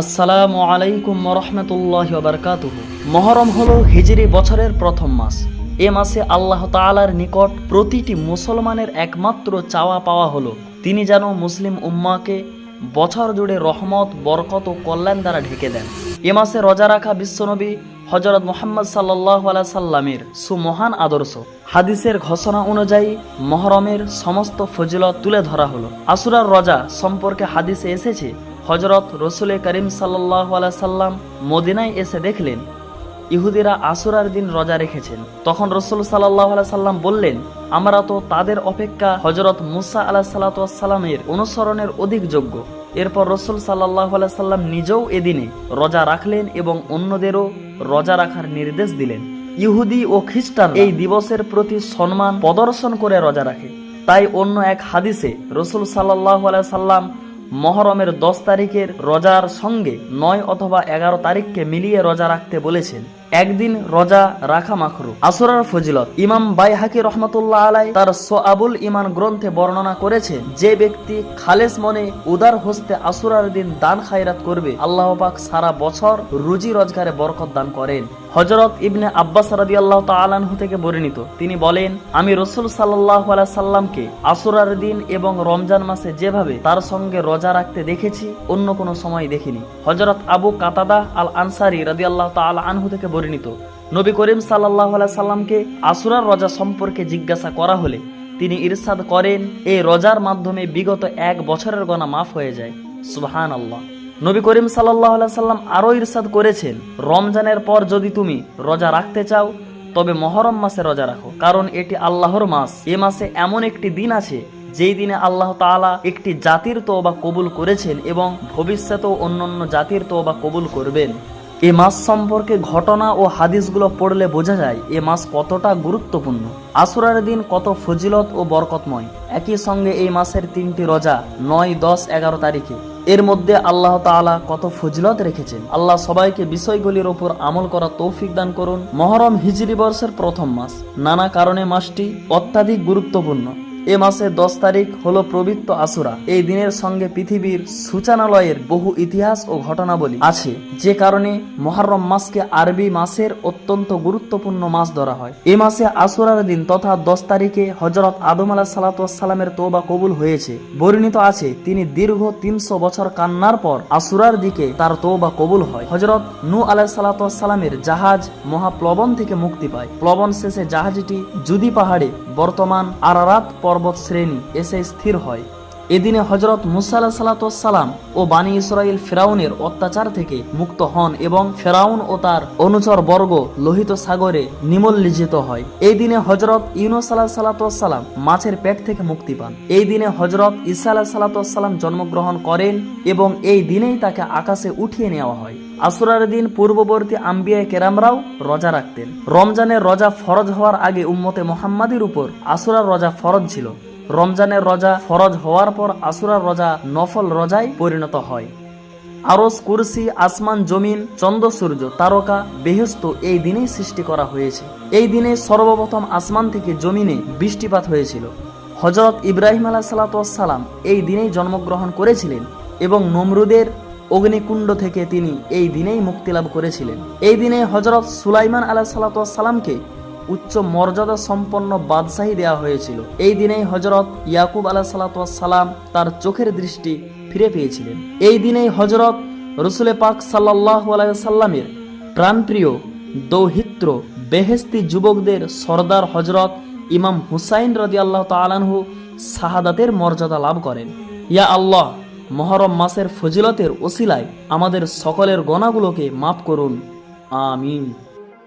আসসালামু আলাইকুম রহমতুল্লাহ বারকাতুহ। মহরম হলো হিজরি বছরের প্রথম মাস। এ মাসে আল্লাহ তালার নিকট প্রতিটি মুসলমানের একমাত্র চাওয়া পাওয়া হলো। তিনি যেন মুসলিম উম্মাকে বছর জুড়ে রহমত, বরকত ও কল্যাণ দ্বারা ঢেকে দেন। এ মাসে রোজা রাখা বিশ্বনবী হজরত মোহাম্মদ সাল্লাহ সাল্লামের সুমহান আদর্শ। হাদিসের ঘোষণা অনুযায়ী মহরমের সমস্ত ফজিলত তুলে ধরা হলো। আসুরার রজা সম্পর্কে হাদিসে এসেছে হজরত রসুল করিম সাল্লাহ সাল্লাম মদিনায় এসে দেখলেন, ইহুদিরা আসুরার দিন রোজা রেখেছেন। তখন রসুল সাল্লাহ সাল্লাম বললেন, আমরা তো তাদের অপেক্ষা হজরত মুসা আলাহ সাল্লাতামের অনুসরণের অধিক যোগ্য। এরপর রসুল সাল্লাহ সাল্লাম নিজেও এদিনে রোজা রাখলেন এবং অন্যদেরও রোজা রাখার নির্দেশ দিলেন। ইহুদি ও খ্রিস্টান এই দিবসের প্রতি সম্মান প্রদর্শন করে রোজা রাখে। তাই অন্য এক হাদিসে রসুল সাল্লাহ সাল্লাম মহরমের দশ তারিখের রোজার সঙ্গে নয় অথবা এগারো তারিখকে মিলিয়ে রোজা রাখতে বলেছেন। একদিন রোজা রাখা মাখরু আসরার ফজিলত। ইমাম বাই হাকি রহমতুল্লাহ আলাই তার সোয়াবুল ইমান গ্রন্থে বর্ণনা করেছেন যে ব্যক্তি খালেস মনে উদার হস্তে আসুরার দিন দান খায়রাত করবে, আল্লাহ পাক সারা বছর রুজি রোজগারে বরকত দান করেন। হজরত ইবনে আব্বাস রাদি আল্লাহ তালানহু থেকে বর্ণিত। তিনি বলেন, আমি রসুল সাল্লাহ আলাই সাল্লামকে আসুরার দিন এবং রমজান মাসে যেভাবে তার সঙ্গে রোজা রাখতে দেখেছি, অন্য কোনো সময় দেখিনি। হজরত আবু কাতাদা আল আনসারি রাদি আল্লাহ তাল আনহু থেকে বর্ণিত, নবী করিম সাল্লাহ আলাই সাল্লামকে আসুরার রোজা সম্পর্কে জিজ্ঞাসা করা হলে তিনি ইরশাদ করেন, এই রোজার মাধ্যমে বিগত এক বছরের গণা মাফ হয়ে যায়। সুবহান আল্লাহ নবী করিম সাল্লাহ সাল্লাম আরও ইরশাদ করেছেন, রমজানের পর যদি তুমি রোজা রাখতে চাও, তবে মহরম মাসে রোজা রাখো, কারণ এটি আল্লাহর মাস। এ মাসে এমন একটি দিন আছে, যেই দিনে আল্লাহ তাআলা একটি জাতির তোবা কবুল করেছেন এবং ভবিষ্যতেও অন্যান্য জাতির তোবা কবুল করবেন। এ মাস সম্পর্কে ঘটনা ও হাদিসগুলো পড়লে বোঝা যায় এ মাস কতটা গুরুত্বপূর্ণ। আসুরার দিন কত ফজিলত ও বরকতময়। একই সঙ্গে এই মাসের তিনটি রোজা নয়, দশ, এগারো তারিখে। এর মধ্যে আল্লাহ তালা কত ফজিলত রেখেছেন। আল্লাহ সবাইকে বিষয়গুলির ওপর আমল করা তৌফিক দান করুন। মহরম হিজরি বর্ষের প্রথম মাস। নানা কারণে মাসটি অত্যাধিক গুরুত্বপূর্ণ। এ মাসের দশ তারিখ হলো পবিত্র আসুরা। এই দিনের সঙ্গে পৃথিবীর সূচনালয়ের বহু ইতিহাস ও ঘটনাবলী আছে। যে কারণে মহরম মাসকে আরবি মাসের অত্যন্ত গুরুত্বপূর্ণ মাস ধরা হয়। এ মাসে আসুরার দিন তথা দশ তারিখে হজরত আদম আলাহ সালাতামের তোবা কবুল হয়েছে। বর্ণিত আছে, তিনি দীর্ঘ তিনশো বছর কান্নার পর আসুরার দিকে তার তোবা কবুল হয়। হজরত নু আলাহ সালাতামের জাহাজ মহাপ্লবন থেকে মুক্তি পায়। প্লবন শেষে জাহাজটি জুদি পাহাড়ে বর্তমান আরারাত পর্বত শ্রেণি এসে স্থির হয়। এদিনে হজরত মুসাল্লাহ সালাতাম ও বানী ইসরাইল ফেরাউনের অত্যাচার থেকে মুক্ত হন এবং ফেরাউন ও তার অনুচর বর্গ লোহিত সাগরে নিমজ্জিত হয়। এই দিনে হজরত ইউনুস আলাহ সালাতাম মাছের পেট থেকে মুক্তি পান। এই দিনে হজরত ইসা আলাহ সালাতাম জন্মগ্রহণ করেন এবং এই দিনেই তাকে আকাশে উঠিয়ে নেওয়া হয়। আসুরার দিন পূর্ববর্তী আম্বিয়া কেরামরাও রজা রাখতেন। রমজানের রজা ফরজ হওয়ার আগে উম্মতে মোহাম্মাদির উপর আসুরার রজা ফরজ ছিল। রমজানের রোজা ফরজ হওয়ার পর আসুরার রোজা নফল রোজায় পরিণত হয়। আরস কুরসি, আসমান, জমিন, চন্দ্র, সূর্য, তারকা বেহস্ত এই দিনেই সৃষ্টি করা হয়েছে। এই দিনে সর্বপ্রথম আসমান থেকে জমিনে বৃষ্টিপাত হয়েছিল। হজরত ইব্রাহিম আলাহ সালাতাম এই দিনেই জন্মগ্রহণ করেছিলেন এবং নমরুদের অগ্নিকুণ্ড থেকে তিনি এই দিনেই মুক্তি লাভ করেছিলেন। এই দিনে হজরত সুলাইমান আলাহ সালাতামকে উচ্চ মর্যাদা সম্পন্ন বাদশাহী দেওয়া হয়েছিল। এই দিনেই হজরত ইয়াকুব আলাহ সালাতাম তার চোখের দৃষ্টি ফিরে পেয়েছিলেন। এই দিনেই হজরত রসুলে পাক সাল্লাহ সাল্লামের প্রাণপ্রিয়, দৌহিত্র বেহেস্তি যুবকদের সর্দার হজরত ইমাম হুসাইন রদি আল্লাহ তালানহু শাহাদাতের মর্যাদা লাভ করেন। ইয়া আল্লাহ, মহরম মাসের ফজিলতের ওসিলায় আমাদের সকলের গণাগুলোকে মাফ করুন। আমিন।